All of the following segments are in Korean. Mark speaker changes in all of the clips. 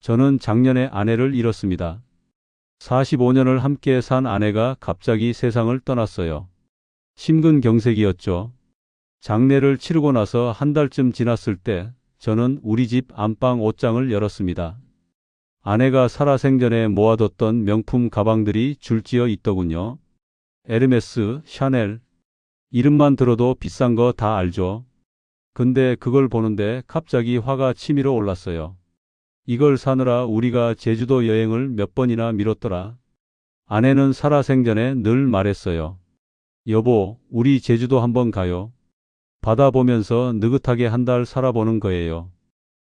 Speaker 1: 저는 작년에 아내를 잃었습니다. 45년을 함께 산 아내가 갑자기 세상을 떠났어요. 심근경색이었죠. 장례를 치르고 나서 한 달쯤 지났을 때 저는 우리 집 안방 옷장을 열었습니다. 아내가 살아생전에 모아뒀던 명품 가방들이 줄지어 있더군요. 에르메스, 샤넬. 이름만 들어도 비싼 거 다 알죠. 근데 그걸 보는데 갑자기 화가 치밀어 올랐어요. 이걸 사느라 우리가 제주도 여행을 몇 번이나 미뤘더라. 아내는 살아생전에 늘 말했어요. 여보, 우리 제주도 한번 가요. 바다 보면서 느긋하게 한 달 살아보는 거예요.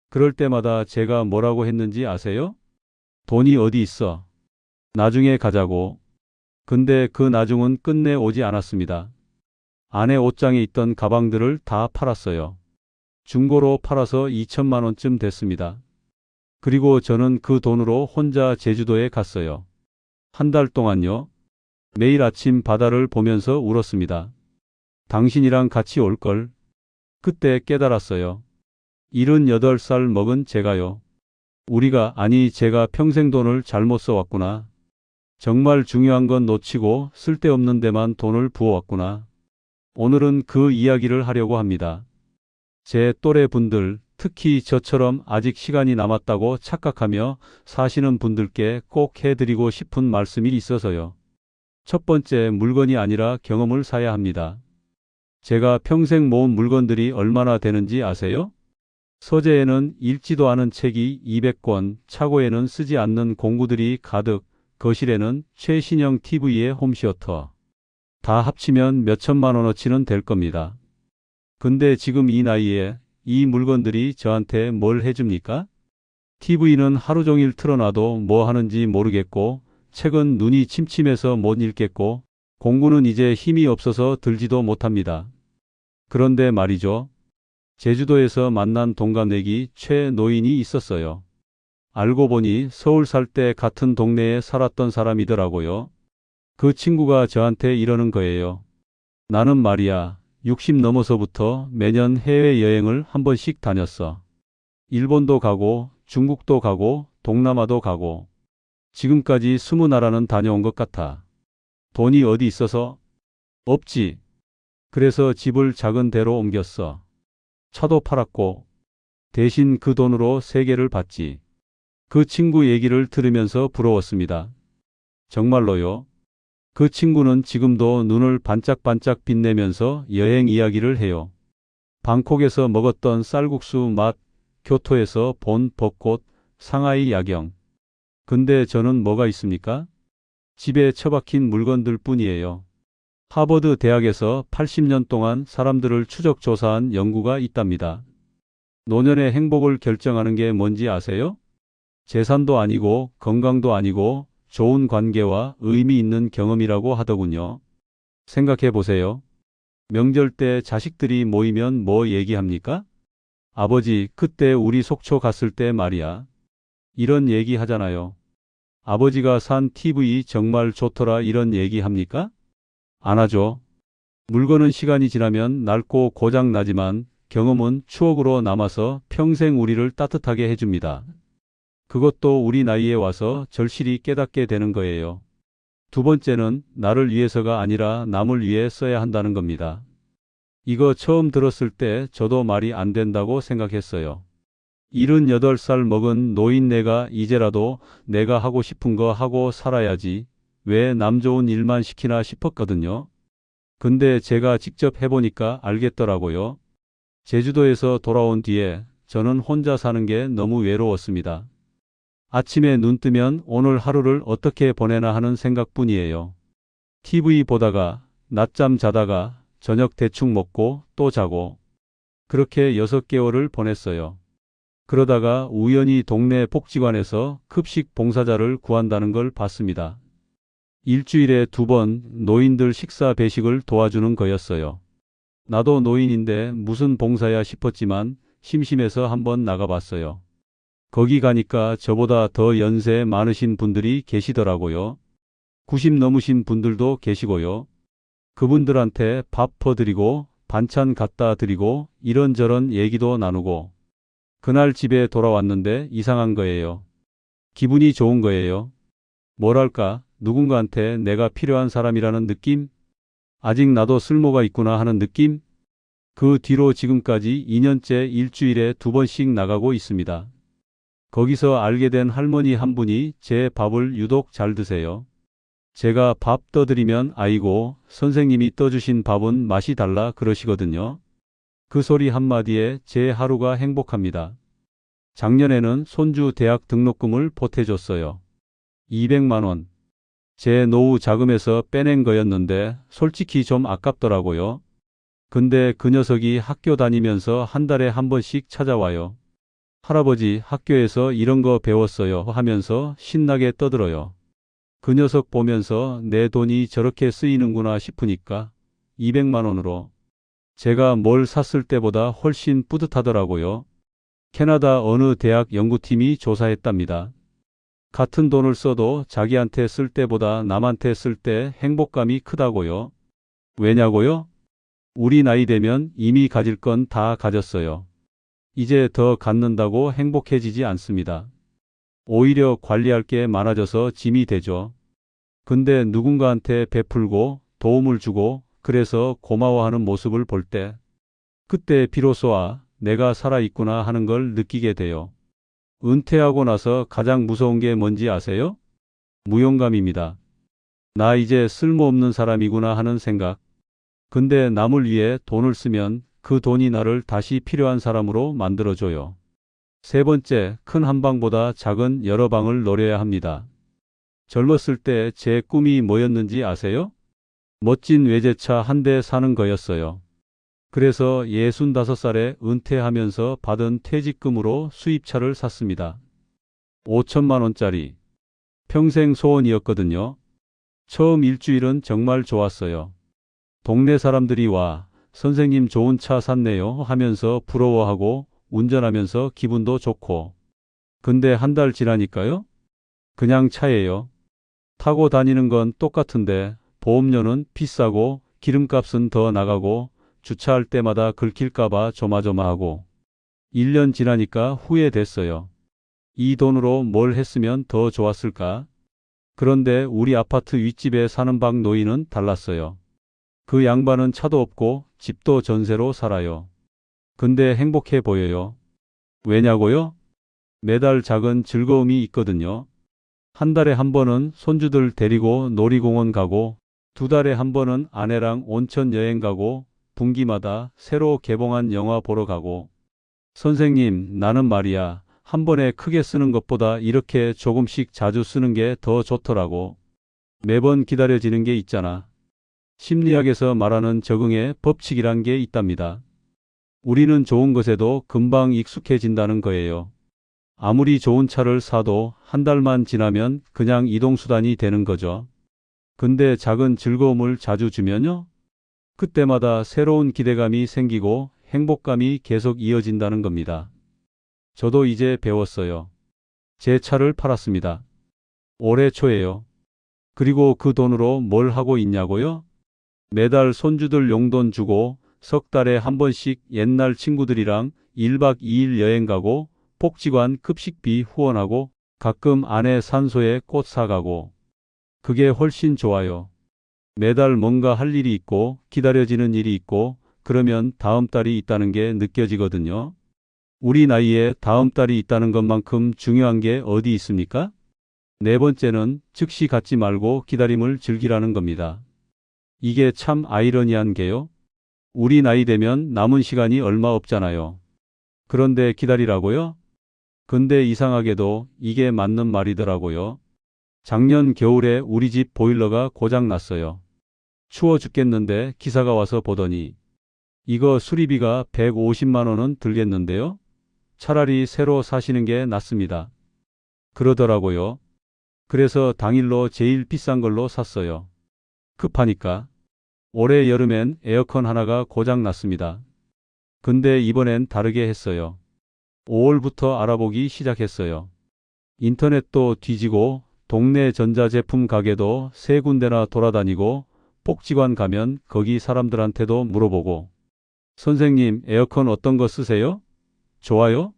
Speaker 1: 그럴 때마다 제가 뭐라고 했는지 아세요? 돈이 어디 있어? 나중에 가자고. 근데 그 나중은 끝내 오지 않았습니다. 아내 옷장에 있던 가방들을 다 팔았어요. 중고로 팔아서 2천만 원쯤 됐습니다. 그리고 저는 그 돈으로 혼자 제주도에 갔어요. 한 달 동안요. 매일 아침 바다를 보면서 울었습니다. 당신이랑 같이 올 걸. 그때 깨달았어요. 78살 먹은 제가요. 우리가 아니 제가 평생 돈을 잘못 써왔구나. 정말 중요한 건 놓치고 쓸데없는 데만 돈을 부어왔구나. 오늘은 그 이야기를 하려고 합니다. 제 또래 분들, 특히 저처럼 아직 시간이 남았다고 착각하며 사시는 분들께 꼭 해드리고 싶은 말씀이 있어서요. 첫 번째 물건이 아니라 경험을 사야 합니다. 제가 평생 모은 물건들이 얼마나 되는지 아세요? 서재에는 읽지도 않은 책이 200권, 차고에는 쓰지 않는 공구들이 가득, 거실에는 최신형 TV에 홈시어터. 다 합치면 몇천만 원어치는 될 겁니다. 근데 지금 이 나이에 이 물건들이 저한테 뭘 해줍니까? TV는 하루 종일 틀어놔도 뭐 하는지 모르겠고, 책은 눈이 침침해서 못 읽겠고, 공구는 이제 힘이 없어서 들지도 못합니다. 그런데 말이죠. 제주도에서 만난 동갑내기 최 노인이 있었어요. 알고 보니 서울 살 때 같은 동네에 살았던 사람이더라고요. 그 친구가 저한테 이러는 거예요. 나는 말이야, 60 넘어서부터 매년 해외여행을 한 번씩 다녔어. 일본도 가고, 중국도 가고, 동남아도 가고. 지금까지 20나라는 다녀온 것 같아. 돈이 어디 있어서? 없지. 그래서 집을 작은 데로 옮겼어. 차도 팔았고, 대신 그 돈으로 세계를 봤지. 그 친구 얘기를 들으면서 부러웠습니다. 정말로요. 그 친구는 지금도 눈을 반짝반짝 빛내면서 여행 이야기를 해요. 방콕에서 먹었던 쌀국수 맛, 교토에서 본 벚꽃, 상하이 야경. 근데 저는 뭐가 있습니까? 집에 처박힌 물건들 뿐이에요. 하버드 대학에서 80년 동안 사람들을 추적 조사한 연구가 있답니다. 노년의 행복을 결정하는 게 뭔지 아세요? 재산도 아니고 건강도 아니고 좋은 관계와 의미 있는 경험이라고 하더군요. 생각해 보세요. 명절 때 자식들이 모이면 뭐 얘기합니까? 아버지, 그때 우리 속초 갔을 때 말이야. 이런 얘기 하잖아요. 아버지가 산 TV 정말 좋더라 이런 얘기 합니까? 안 하죠. 물건은 시간이 지나면 낡고 고장 나지만 경험은 추억으로 남아서 평생 우리를 따뜻하게 해줍니다. 그것도 우리 나이에 와서 절실히 깨닫게 되는 거예요. 두 번째는 나를 위해서가 아니라 남을 위해 써야 한다는 겁니다. 이거 처음 들었을 때 저도 말이 안 된다고 생각했어요. 78살 먹은 노인네가 이제라도 내가 하고 싶은 거 하고 살아야지 왜 남 좋은 일만 시키나 싶었거든요. 근데 제가 직접 해보니까 알겠더라고요. 제주도에서 돌아온 뒤에 저는 혼자 사는 게 너무 외로웠습니다. 아침에 눈 뜨면 오늘 하루를 어떻게 보내나 하는 생각뿐이에요. TV 보다가 낮잠 자다가 저녁 대충 먹고 또 자고 그렇게 6개월을 보냈어요. 그러다가 우연히 동네 복지관에서 급식 봉사자를 구한다는 걸 봤습니다. 일주일에 두 번 노인들 식사 배식을 도와주는 거였어요. 나도 노인인데 무슨 봉사야 싶었지만 심심해서 한번 나가봤어요. 거기 가니까 저보다 더 연세 많으신 분들이 계시더라고요. 90 넘으신 분들도 계시고요. 그분들한테 밥 퍼드리고 반찬 갖다 드리고 이런저런 얘기도 나누고 그날 집에 돌아왔는데 이상한 거예요. 기분이 좋은 거예요. 뭐랄까, 누군가한테 내가 필요한 사람이라는 느낌? 아직 나도 쓸모가 있구나 하는 느낌? 그 뒤로 지금까지 2년째 일주일에 두 번씩 나가고 있습니다. 거기서 알게 된 할머니 한 분이 제 밥을 유독 잘 드세요. 제가 밥 떠드리면 아이고, 선생님이 떠주신 밥은 맛이 달라 그러시거든요. 그 소리 한마디에 제 하루가 행복합니다. 작년에는 손주 대학 등록금을 보태줬어요. 200만 원. 제 노후 자금에서 빼낸 거였는데 솔직히 좀 아깝더라고요. 근데 그 녀석이 학교 다니면서 한 달에 한 번씩 찾아와요. 할아버지 학교에서 이런 거 배웠어요 하면서 신나게 떠들어요. 그 녀석 보면서 내 돈이 저렇게 쓰이는구나 싶으니까 200만 원으로 제가 뭘 샀을 때보다 훨씬 뿌듯하더라고요. 캐나다 어느 대학 연구팀이 조사했답니다. 같은 돈을 써도 자기한테 쓸 때보다 남한테 쓸 때 행복감이 크다고요. 왜냐고요? 우리 나이 되면 이미 가질 건 다 가졌어요. 이제 더 갖는다고 행복해지지 않습니다. 오히려 관리할 게 많아져서 짐이 되죠. 근데 누군가한테 베풀고 도움을 주고 그래서 고마워하는 모습을 볼 때, 그때 비로소 아, 내가 살아있구나 하는 걸 느끼게 돼요. 은퇴하고 나서 가장 무서운 게 뭔지 아세요? 무용감입니다. 나 이제 쓸모없는 사람이구나 하는 생각. 근데 남을 위해 돈을 쓰면 그 돈이 나를 다시 필요한 사람으로 만들어줘요. 세 번째, 큰 한 방보다 작은 여러 방을 노려야 합니다. 젊었을 때 제 꿈이 뭐였는지 아세요? 멋진 외제차 한 대 사는 거였어요. 그래서 65살에 은퇴하면서 받은 퇴직금으로 수입차를 샀습니다. 5천만 원짜리. 평생 소원이었거든요. 처음 일주일은 정말 좋았어요. 동네 사람들이 와, 선생님 좋은 차 샀네요 하면서 부러워하고 운전하면서 기분도 좋고. 근데 한 달 지나니까요? 그냥 차예요. 타고 다니는 건 똑같은데 보험료는 비싸고 기름값은 더 나가고 주차할 때마다 긁힐까봐 조마조마하고 1년 지나니까 후회됐어요. 이 돈으로 뭘 했으면 더 좋았을까? 그런데 우리 아파트 윗집에 사는 방 노인은 달랐어요. 그 양반은 차도 없고 집도 전세로 살아요. 근데 행복해 보여요. 왜냐고요? 매달 작은 즐거움이 있거든요. 한 달에 한 번은 손주들 데리고 놀이공원 가고 두 달에 한 번은 아내랑 온천 여행 가고 분기마다 새로 개봉한 영화 보러 가고 선생님 나는 말이야 한 번에 크게 쓰는 것보다 이렇게 조금씩 자주 쓰는 게 더 좋더라고. 매번 기다려지는 게 있잖아. 심리학에서 말하는 적응의 법칙이란 게 있답니다. 우리는 좋은 것에도 금방 익숙해진다는 거예요. 아무리 좋은 차를 사도 한 달만 지나면 그냥 이동수단이 되는 거죠. 근데 작은 즐거움을 자주 주면요? 그때마다 새로운 기대감이 생기고 행복감이 계속 이어진다는 겁니다. 저도 이제 배웠어요. 제 차를 팔았습니다. 올해 초에요. 그리고 그 돈으로 뭘 하고 있냐고요? 매달 손주들 용돈 주고 석 달에 한 번씩 옛날 친구들이랑 1박 2일 여행 가고 복지관 급식비 후원하고 가끔 아내 산소에 꽃 사가고 그게 훨씬 좋아요. 매달 뭔가 할 일이 있고 기다려지는 일이 있고 그러면 다음 달이 있다는 게 느껴지거든요. 우리 나이에 다음 달이 있다는 것만큼 중요한 게 어디 있습니까? 네 번째는 즉시 갖지 말고 기다림을 즐기라는 겁니다. 이게 참 아이러니한 게요. 우리 나이 되면 남은 시간이 얼마 없잖아요. 그런데 기다리라고요? 근데 이상하게도 이게 맞는 말이더라고요. 작년 겨울에 우리 집 보일러가 고장 났어요. 추워 죽겠는데 기사가 와서 보더니 이거 수리비가 150만 원은 들겠는데요? 차라리 새로 사시는 게 낫습니다. 그러더라고요. 그래서 당일로 제일 비싼 걸로 샀어요. 급하니까. 올해 여름엔 에어컨 하나가 고장 났습니다. 근데 이번엔 다르게 했어요. 5월부터 알아보기 시작했어요. 인터넷도 뒤지고 동네 전자제품 가게도 세 군데나 돌아다니고 복지관 가면 거기 사람들한테도 물어보고 선생님 에어컨 어떤 거 쓰세요? 좋아요?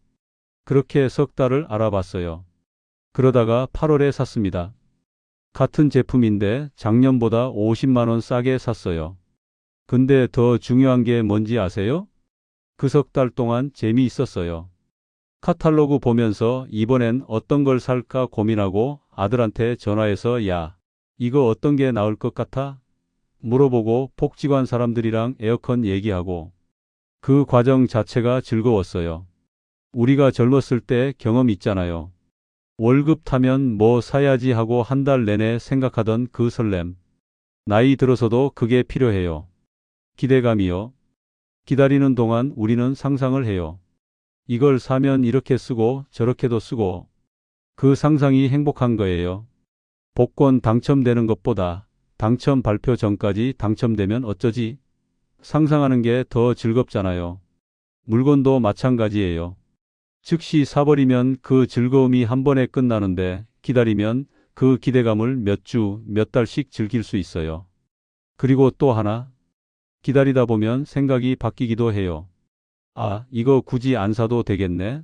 Speaker 1: 그렇게 석 달을 알아봤어요. 그러다가 8월에 샀습니다. 같은 제품인데 작년보다 50만원 싸게 샀어요. 근데 더 중요한 게 뭔지 아세요? 그 석 달 동안 재미있었어요. 카탈로그 보면서 이번엔 어떤 걸 살까 고민하고 아들한테 전화해서 야, 이거 어떤 게 나을 것 같아? 물어보고 복지관 사람들이랑 에어컨 얘기하고 그 과정 자체가 즐거웠어요. 우리가 젊었을 때 경험 있잖아요. 월급 타면 뭐 사야지 하고 한 달 내내 생각하던 그 설렘. 나이 들어서도 그게 필요해요. 기대감이요. 기다리는 동안 우리는 상상을 해요. 이걸 사면 이렇게 쓰고 저렇게도 쓰고 그 상상이 행복한 거예요. 복권 당첨되는 것보다 당첨 발표 전까지 당첨되면 어쩌지? 상상하는 게 더 즐겁잖아요. 물건도 마찬가지예요. 즉시 사버리면 그 즐거움이 한 번에 끝나는데 기다리면 그 기대감을 몇 주, 몇 달씩 즐길 수 있어요. 그리고 또 하나. 기다리다 보면 생각이 바뀌기도 해요. 아, 이거 굳이 안 사도 되겠네?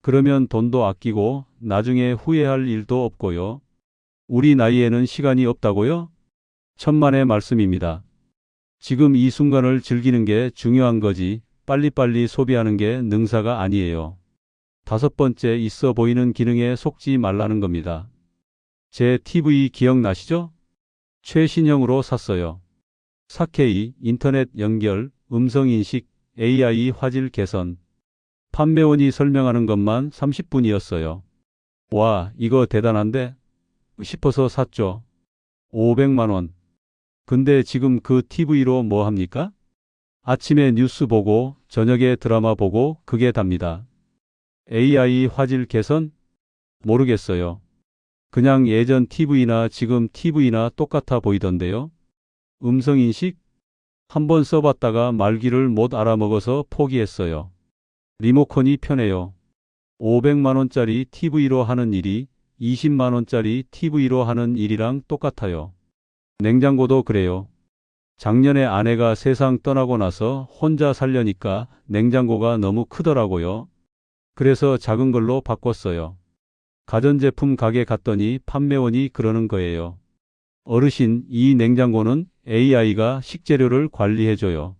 Speaker 1: 그러면 돈도 아끼고 나중에 후회할 일도 없고요. 우리 나이에는 시간이 없다고요? 천만의 말씀입니다. 지금 이 순간을 즐기는 게 중요한 거지 빨리빨리 소비하는 게 능사가 아니에요. 다섯 번째 있어 보이는 기능에 속지 말라는 겁니다. 제 TV 기억나시죠? 최신형으로 샀어요. 4K 인터넷 연결, 음성인식, AI 화질 개선. 판매원이 설명하는 것만 30분이었어요. 와, 이거 대단한데? 싶어서 샀죠. 500만원. 근데 지금 그 TV로 뭐 합니까? 아침에 뉴스 보고, 저녁에 드라마 보고, 그게 답니다. AI 화질 개선? 모르겠어요. 그냥 예전 TV나 지금 TV나 똑같아 보이던데요. 음성인식? 한번 써봤다가 말귀를 못 알아먹어서 포기했어요. 리모컨이 편해요. 500만원짜리 TV로 하는 일이 20만원짜리 TV로 하는 일이랑 똑같아요. 냉장고도 그래요. 작년에 아내가 세상 떠나고 나서 혼자 살려니까 냉장고가 너무 크더라고요. 그래서 작은 걸로 바꿨어요. 가전제품 가게 갔더니 판매원이 그러는 거예요. 어르신, 이 냉장고는 AI가 식재료를 관리해줘요.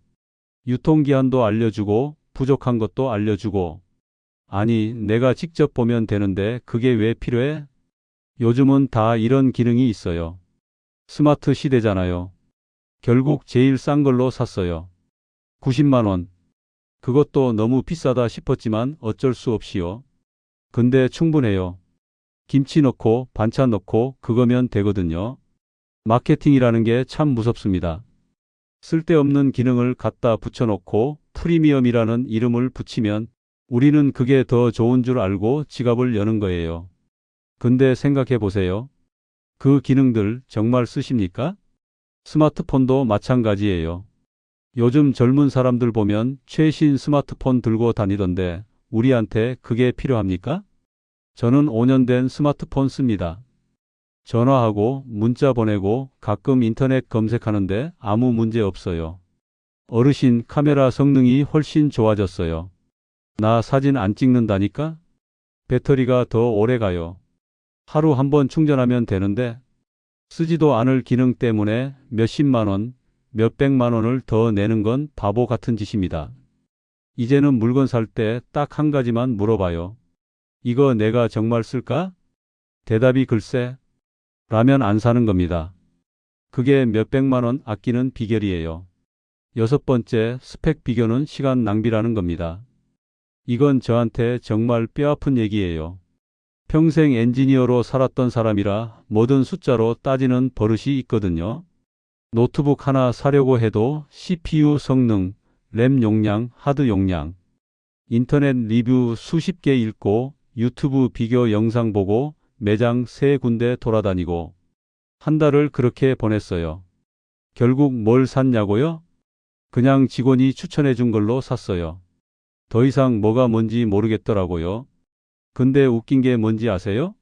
Speaker 1: 유통기한도 알려주고 부족한 것도 알려주고 아니 내가 직접 보면 되는데 그게 왜 필요해? 요즘은 다 이런 기능이 있어요. 스마트 시대잖아요. 결국 제일 싼 걸로 샀어요. 90만원. 그것도 너무 비싸다 싶었지만 어쩔 수 없이요. 근데 충분해요. 김치 넣고 반찬 넣고 그거면 되거든요. 마케팅이라는 게 참 무섭습니다. 쓸데없는 기능을 갖다 붙여놓고 프리미엄이라는 이름을 붙이면 우리는 그게 더 좋은 줄 알고 지갑을 여는 거예요. 근데 생각해 보세요. 그 기능들 정말 쓰십니까? 스마트폰도 마찬가지예요. 요즘 젊은 사람들 보면 최신 스마트폰 들고 다니던데 우리한테 그게 필요합니까? 저는 5년 된 스마트폰 씁니다. 전화하고 문자 보내고 가끔 인터넷 검색하는데 아무 문제 없어요. 어르신 카메라 성능이 훨씬 좋아졌어요. 나 사진 안 찍는다니까? 배터리가 더 오래 가요. 하루 한 번 충전하면 되는데 쓰지도 않을 기능 때문에 몇십만 원, 몇백만 원을 더 내는 건 바보 같은 짓입니다. 이제는 물건 살 때 딱 한 가지만 물어봐요. 이거 내가 정말 쓸까? 대답이 글쎄, 라면 안 사는 겁니다. 그게 몇백만 원 아끼는 비결이에요. 여섯 번째 스펙 비교는 시간 낭비라는 겁니다. 이건 저한테 정말 뼈아픈 얘기예요. 평생 엔지니어로 살았던 사람이라 모든 숫자로 따지는 버릇이 있거든요. 노트북 하나 사려고 해도 CPU 성능, 램 용량, 하드 용량, 인터넷 리뷰 수십 개 읽고 유튜브 비교 영상 보고 매장 세 군데 돌아다니고 한 달을 그렇게 보냈어요. 결국 뭘 샀냐고요? 그냥 직원이 추천해 준 걸로 샀어요. 더 이상 뭐가 뭔지 모르겠더라고요. 근데 웃긴 게 뭔지 아세요?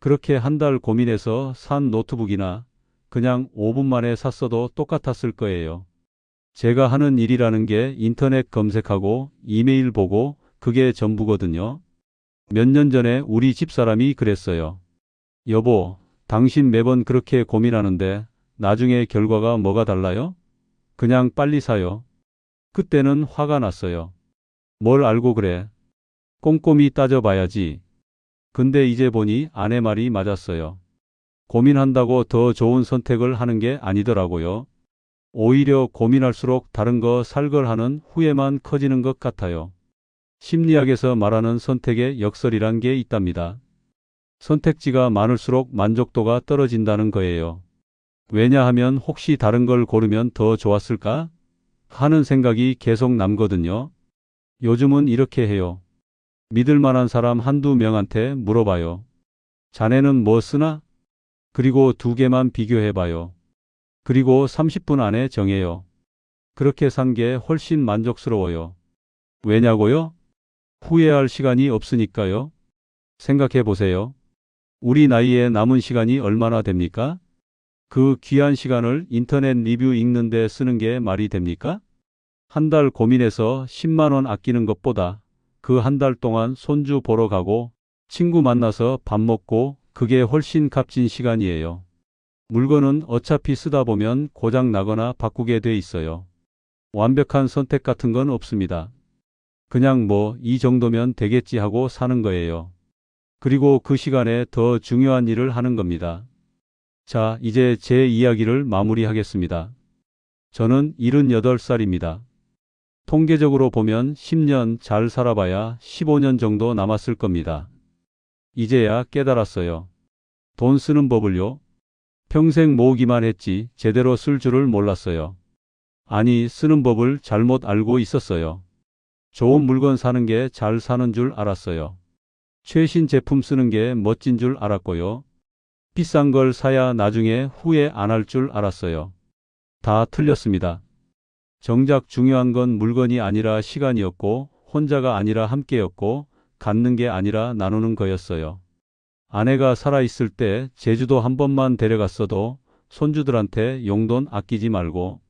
Speaker 1: 그렇게 한 달 고민해서 산 노트북이나 그냥 5분 만에 샀어도 똑같았을 거예요. 제가 하는 일이라는 게 인터넷 검색하고 이메일 보고 그게 전부거든요. 몇 년 전에 우리 집사람이 그랬어요. 여보, 당신 매번 그렇게 고민하는데 나중에 결과가 뭐가 달라요? 그냥 빨리 사요. 그때는 화가 났어요. 뭘 알고 그래? 꼼꼼히 따져봐야지. 근데 이제 보니 아내 말이 맞았어요. 고민한다고 더 좋은 선택을 하는 게 아니더라고요. 오히려 고민할수록 다른 거 살걸하는 후회만 커지는 것 같아요. 심리학에서 말하는 선택의 역설이란 게 있답니다. 선택지가 많을수록 만족도가 떨어진다는 거예요. 왜냐하면 혹시 다른 걸 고르면 더 좋았을까? 하는 생각이 계속 남거든요. 요즘은 이렇게 해요. 믿을 만한 사람 한두 명한테 물어봐요. 자네는 뭐 쓰나? 그리고 두 개만 비교해봐요. 그리고 30분 안에 정해요. 그렇게 산 게 훨씬 만족스러워요. 왜냐고요? 후회할 시간이 없으니까요. 생각해 보세요. 우리 나이에 남은 시간이 얼마나 됩니까? 그 귀한 시간을 인터넷 리뷰 읽는데 쓰는 게 말이 됩니까? 한 달 고민해서 10만 원 아끼는 것보다 그 한 달 동안 손주 보러 가고 친구 만나서 밥 먹고 그게 훨씬 값진 시간이에요. 물건은 어차피 쓰다 보면 고장 나거나 바꾸게 돼 있어요. 완벽한 선택 같은 건 없습니다. 그냥 뭐 이 정도면 되겠지 하고 사는 거예요. 그리고 그 시간에 더 중요한 일을 하는 겁니다. 자, 이제 제 이야기를 마무리하겠습니다. 저는 78살입니다. 통계적으로 보면 10년 잘 살아봐야 15년 정도 남았을 겁니다. 이제야 깨달았어요. 돈 쓰는 법을요. 평생 모으기만 했지 제대로 쓸 줄을 몰랐어요. 아니, 쓰는 법을 잘못 알고 있었어요. 좋은 물건 사는 게 잘 사는 줄 알았어요. 최신 제품 쓰는 게 멋진 줄 알았고요. 비싼 걸 사야 나중에 후회 안 할 줄 알았어요. 다 틀렸습니다. 정작 중요한 건 물건이 아니라 시간이었고, 혼자가 아니라 함께였고, 갖는 게 아니라 나누는 거였어요. 아내가 살아있을 때 제주도 한 번만 데려갔어도 손주들한테 용돈 아끼지 말고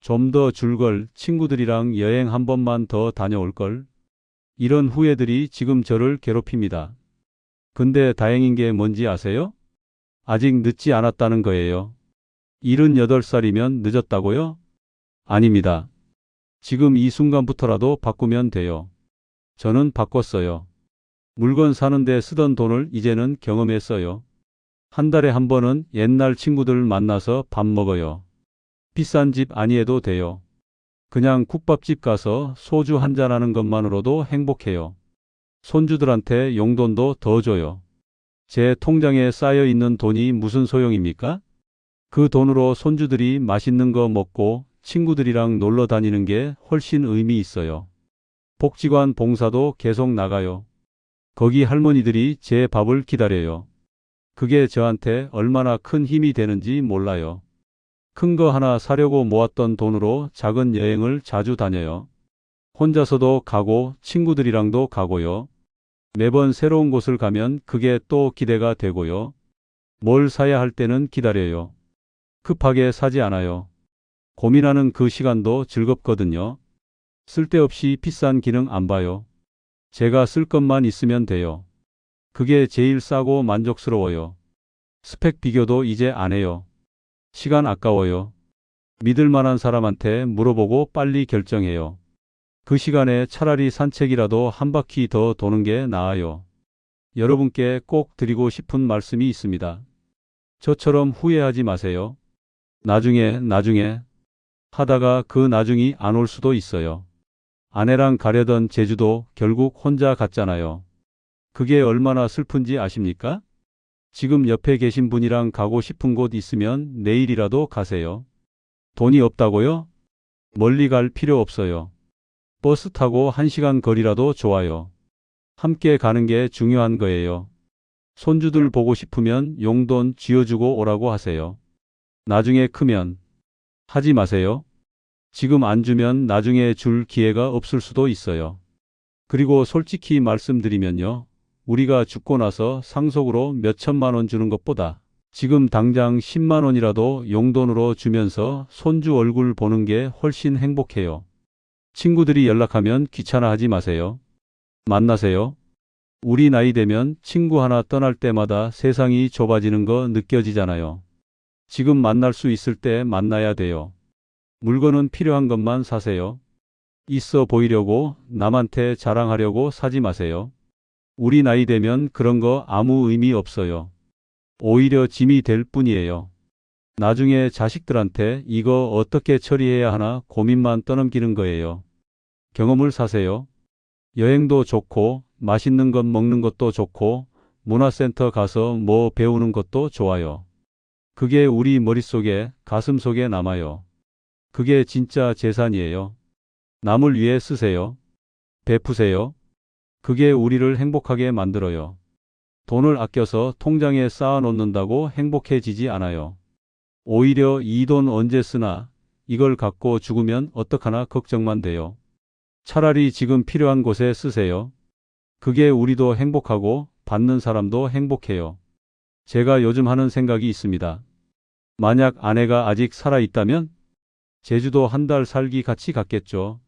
Speaker 1: 좀 더 줄 걸 친구들이랑 여행 한 번만 더 다녀올 걸. 이런 후회들이 지금 저를 괴롭힙니다. 근데 다행인 게 뭔지 아세요? 아직 늦지 않았다는 거예요. 78살이면 늦었다고요? 아닙니다. 지금 이 순간부터라도 바꾸면 돼요. 저는 바꿨어요. 물건 사는데 쓰던 돈을 이제는 경험했어요. 한 달에 한 번은 옛날 친구들 만나서 밥 먹어요. 비싼 집 아니해도 돼요. 그냥 국밥집 가서 소주 한잔 하는 것만으로도 행복해요. 손주들한테 용돈도 더 줘요. 제 통장에 쌓여 있는 돈이 무슨 소용입니까? 그 돈으로 손주들이 맛있는 거 먹고 친구들이랑 놀러 다니는 게 훨씬 의미 있어요. 복지관 봉사도 계속 나가요. 거기 할머니들이 제 밥을 기다려요. 그게 저한테 얼마나 큰 힘이 되는지 몰라요. 큰 거 하나 사려고 모았던 돈으로 작은 여행을 자주 다녀요. 혼자서도 가고 친구들이랑도 가고요. 매번 새로운 곳을 가면 그게 또 기대가 되고요. 뭘 사야 할 때는 기다려요. 급하게 사지 않아요. 고민하는 그 시간도 즐겁거든요. 쓸데없이 비싼 기능 안 봐요. 제가 쓸 것만 있으면 돼요. 그게 제일 싸고 만족스러워요. 스펙 비교도 이제 안 해요. 시간 아까워요. 믿을 만한 사람한테 물어보고 빨리 결정해요. 그 시간에 차라리 산책이라도 한 바퀴 더 도는 게 나아요. 여러분께 꼭 드리고 싶은 말씀이 있습니다. 저처럼 후회하지 마세요. 나중에, 나중에 하다가 그 나중이 안 올 수도 있어요. 아내랑 가려던 제주도 결국 혼자 갔잖아요. 그게 얼마나 슬픈지 아십니까? 지금 옆에 계신 분이랑 가고 싶은 곳 있으면 내일이라도 가세요. 돈이 없다고요? 멀리 갈 필요 없어요. 버스 타고 한 시간 거리라도 좋아요. 함께 가는 게 중요한 거예요. 손주들 보고 싶으면 용돈 쥐어주고 오라고 하세요. 나중에 크면 하지 마세요. 지금 안 주면 나중에 줄 기회가 없을 수도 있어요. 그리고 솔직히 말씀드리면요. 우리가 죽고 나서 상속으로 몇 천만 원 주는 것보다 지금 당장 10만 원이라도 용돈으로 주면서 손주 얼굴 보는 게 훨씬 행복해요. 친구들이 연락하면 귀찮아하지 마세요. 만나세요. 우리 나이 되면 친구 하나 떠날 때마다 세상이 좁아지는 거 느껴지잖아요. 지금 만날 수 있을 때 만나야 돼요. 물건은 필요한 것만 사세요. 있어 보이려고 남한테 자랑하려고 사지 마세요. 우리 나이 되면 그런 거 아무 의미 없어요. 오히려 짐이 될 뿐이에요. 나중에 자식들한테 이거 어떻게 처리해야 하나 고민만 떠넘기는 거예요. 경험을 사세요. 여행도 좋고 맛있는 것 먹는 것도 좋고 문화센터 가서 뭐 배우는 것도 좋아요. 그게 우리 머릿속에 가슴 속에 남아요. 그게 진짜 재산이에요. 남을 위해 쓰세요. 베푸세요. 그게 우리를 행복하게 만들어요. 돈을 아껴서 통장에 쌓아 놓는다고 행복해지지 않아요. 오히려 이 돈 언제 쓰나 이걸 갖고 죽으면 어떡하나 걱정만 돼요. 차라리 지금 필요한 곳에 쓰세요. 그게 우리도 행복하고 받는 사람도 행복해요. 제가 요즘 하는 생각이 있습니다. 만약 아내가 아직 살아 있다면 제주도 한 달 살기 같이 갔겠죠.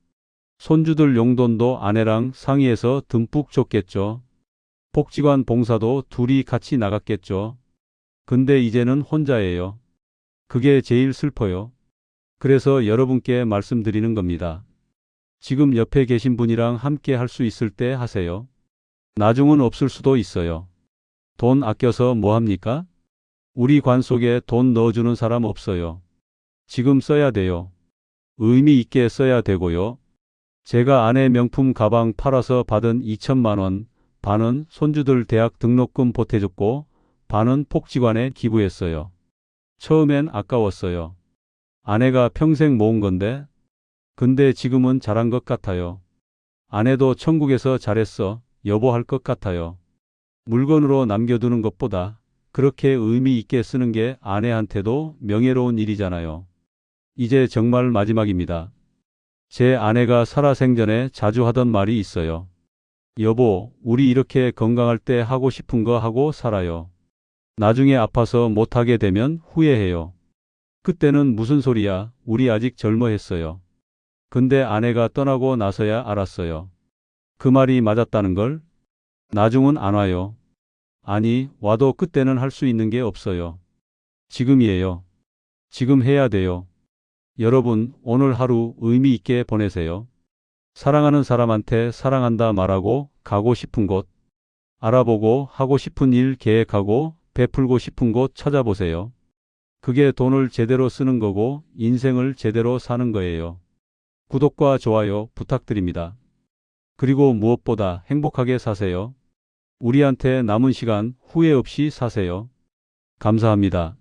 Speaker 1: 손주들 용돈도 아내랑 상의해서 듬뿍 줬겠죠. 복지관 봉사도 둘이 같이 나갔겠죠. 근데 이제는 혼자예요. 그게 제일 슬퍼요. 그래서 여러분께 말씀드리는 겁니다. 지금 옆에 계신 분이랑 함께 할 수 있을 때 하세요. 나중은 없을 수도 있어요. 돈 아껴서 뭐 합니까? 우리 관 속에 돈 넣어주는 사람 없어요. 지금 써야 돼요. 의미 있게 써야 되고요. 제가 아내 명품 가방 팔아서 받은 2천만 원, 반은 손주들 대학 등록금 보태줬고, 반은 복지관에 기부했어요. 처음엔 아까웠어요. 아내가 평생 모은 건데, 근데 지금은 잘한 것 같아요. 아내도 천국에서 잘했어, 여보 할 것 같아요. 물건으로 남겨두는 것보다 그렇게 의미 있게 쓰는 게 아내한테도 명예로운 일이잖아요. 이제 정말 마지막입니다. 제 아내가 살아생전에 자주 하던 말이 있어요. 여보, 우리 이렇게 건강할 때 하고 싶은 거 하고 살아요. 나중에 아파서 못하게 되면 후회해요. 그때는 무슨 소리야, 우리 아직 젊어 했어요. 근데 아내가 떠나고 나서야 알았어요. 그 말이 맞았다는 걸? 나중은 안 와요. 아니, 와도 그때는 할 수 있는 게 없어요. 지금이에요. 지금 해야 돼요. 여러분, 오늘 하루 의미 있게 보내세요. 사랑하는 사람한테 사랑한다 말하고 가고 싶은 곳, 알아보고 하고 싶은 일 계획하고 베풀고 싶은 곳 찾아보세요. 그게 돈을 제대로 쓰는 거고 인생을 제대로 사는 거예요. 구독과 좋아요 부탁드립니다. 그리고 무엇보다 행복하게 사세요. 우리한테 남은 시간 후회 없이 사세요. 감사합니다.